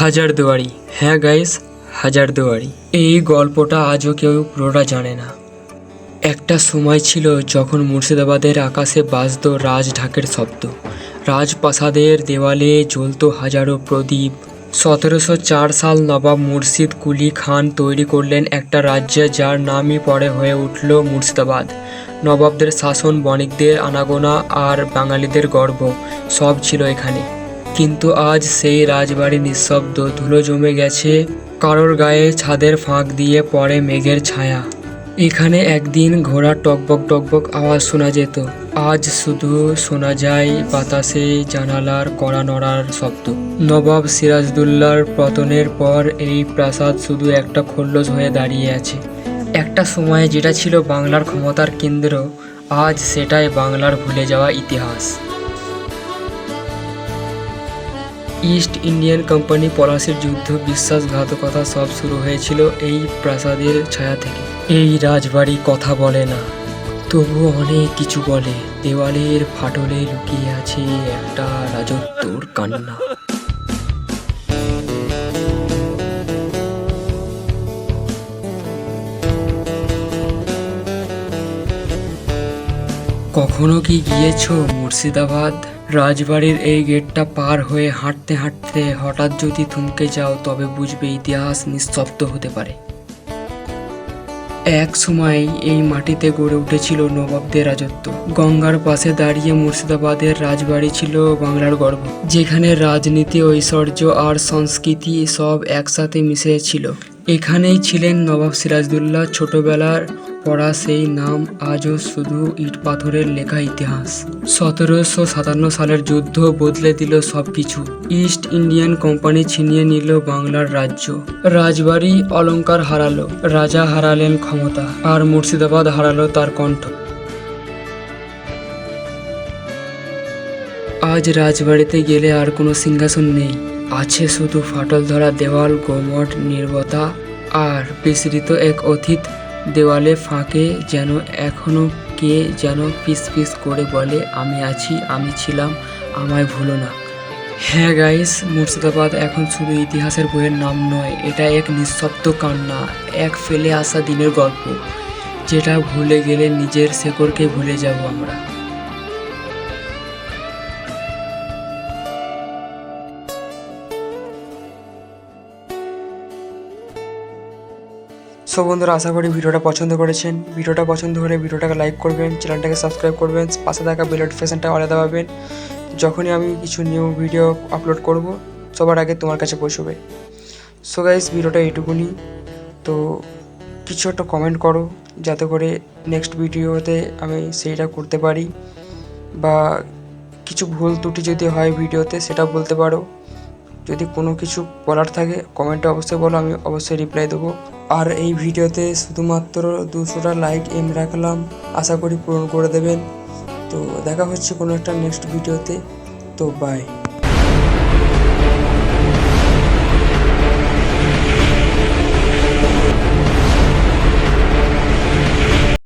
হাজারদুয়ারি হ্যাঁ গাইস হাজারদুয়ারি এই গল্পটা আজও কেউ পুরোটা জানে না। একটা সময় ছিল যখন মুর্শিদাবাদের আকাশে বাজত রাজঢাকের শব্দ। রাজপ্রাসাদের দেওয়ালে জ্বলতো হাজারো প্রদীপ। সতেরোশো চার সাল নবাব মুর্শিদ কুলি খান তৈরি করলেন একটা রাজ্য যার নামই পরে হয়ে উঠল মুর্শিদাবাদ। নবাবদের শাসন বণিকদের আনাগোনা আর বাঙালিদের গর্ব, সব ছিল এখানে। কিন্তু আজ সেই রাজবাড়ি নিঃশব্দ ধুলো জমে গেছে। কারোর গায়ে ছাদের ফাঁক দিয়ে পড়ে মেঘের ছায়া। এখানে একদিন ঘোড়া টকবক টকবক আওয়াজ শোনা যেত। আজ শুধু শোনা যায় বাতাসে জানালার কড়া নড়ার শব্দ। নবাব সিরাজদুল্লার পতনের পর এই প্রাসাদ শুধু একটা খোল্লস হয়ে দাঁড়িয়ে আছে। একটা সময়ে যেটা ছিল বাংলার ক্ষমতার কেন্দ্র, আজ সেটাই বাংলার ভুলে যাওয়া ইতিহাস। ইস্ট ইন্ডিয়ান কোম্পানি পলাশির যুদ্ধ বিশ্বাসঘাতকতা সব শুরু হয়েছিল এই প্রাসাদের ছায়া থেকে। এই রাজবাড়ি কথা বলে না তবু অনেক কিছু বলে। দেওয়ালের ফাটলে লুকিয়ে আছে একটা রাজত্বর কান্না। কখনো কি গিয়েছো মুর্শিদাবাদ? রাজবাড়ির এই গেটটা পার হয়ে হাঁটতে হাঁটতে হঠাৎ যদি থমকে যাও, তবে বুঝবে ইতিহাস নিঃশব্দ হতে পারে। এক সময় এই মাটিতে গড়ে উঠেছিল নবাবদের রাজত্ব। গঙ্গার পাশে দাঁড়িয়ে মুর্শিদাবাদের রাজবাড়ি ছিল বাংলার গর্ব। যেখানে রাজনীতি, ঐশ্বর্য আর সংস্কৃতি সব একসাথে মিশে ছিল এখানেই ছিলেন নবাব সিরাজদুল্লাহ ছোটবেলার পড়া সেই নাম আজও শুধু ইট পাথরের লেখা ইতিহাস। সতেরোশো সাতান্ন সালের যুদ্ধ বদলে দিল সব কিছু ইস্ট ইন্ডিয়ান কোম্পানি ছিনিয়ে নিল বাংলার রাজ্য। রাজবাড়ি অলংকার হারালো, রাজা হারালেন ক্ষমতা, আর মুর্শিদাবাদ হারালো তার কণ্ঠ। আজ রাজবাড়িতে গেলে আর কোনো সিংহাসন নেই। আছে শুধু ফাটল ধরা দেওয়াল, গোমট, নির্বতা, আর বিস্তৃত এক অতীত। দেওয়ালে ফাঁকে যেন এখনও কে যেন পিস পিস করে বলে, আমি আছি, আমি ছিলাম, আমায় ভুলো না। হ্যাঁ গাইস মুর্শিদাবাদ এখন শুধু ইতিহাসের বইয়ের নাম নয়, এটা এক নিঃশব্দ কান্না, এক ফেলে আসা দিনের গল্প, যেটা ভুলে গেলে নিজের শেকড়কে ভুলে যাব আমরা। সো বন্ধুরা, আশা করি ভিডিওটা পছন্দ করেছেন। ভিডিওটা পছন্দ হলে ভিডিওটাকে লাইক করবেন, চ্যানেলটাকে সাবস্ক্রাইব করবেন, পাশে থাকা বেল নোটিফিকেশনটা অলে দাবাবেন যখনই আমি কিছু নিউ ভিডিও আপলোড করব, সবার আগে তোমার কাছে পৌঁছবে। সো গাইস ভিডিওটা এইটুকুনি। তো কিছু একটা কমেন্ট করো, যাতে করে নেক্সট ভিডিওতে আমি সেইটা করতে পারি। বা কিছু ভুল ত্রুটি যদি হয় ভিডিওতে সেটা বলতে পারো। যদি কোনো কিছু বলার থাকে কমেন্টে অবশ্যই বলো, আমি অবশ্যই রিপ্লাই দেবো। আর এই ভিডিওতে শুধুমাত্র দুশোটা লাইক এম রাখলাম। আশা করি পূরণ করে দেবেন। তো দেখা হচ্ছে কোনো একটা নেক্সট ভিডিওতে তো। বাই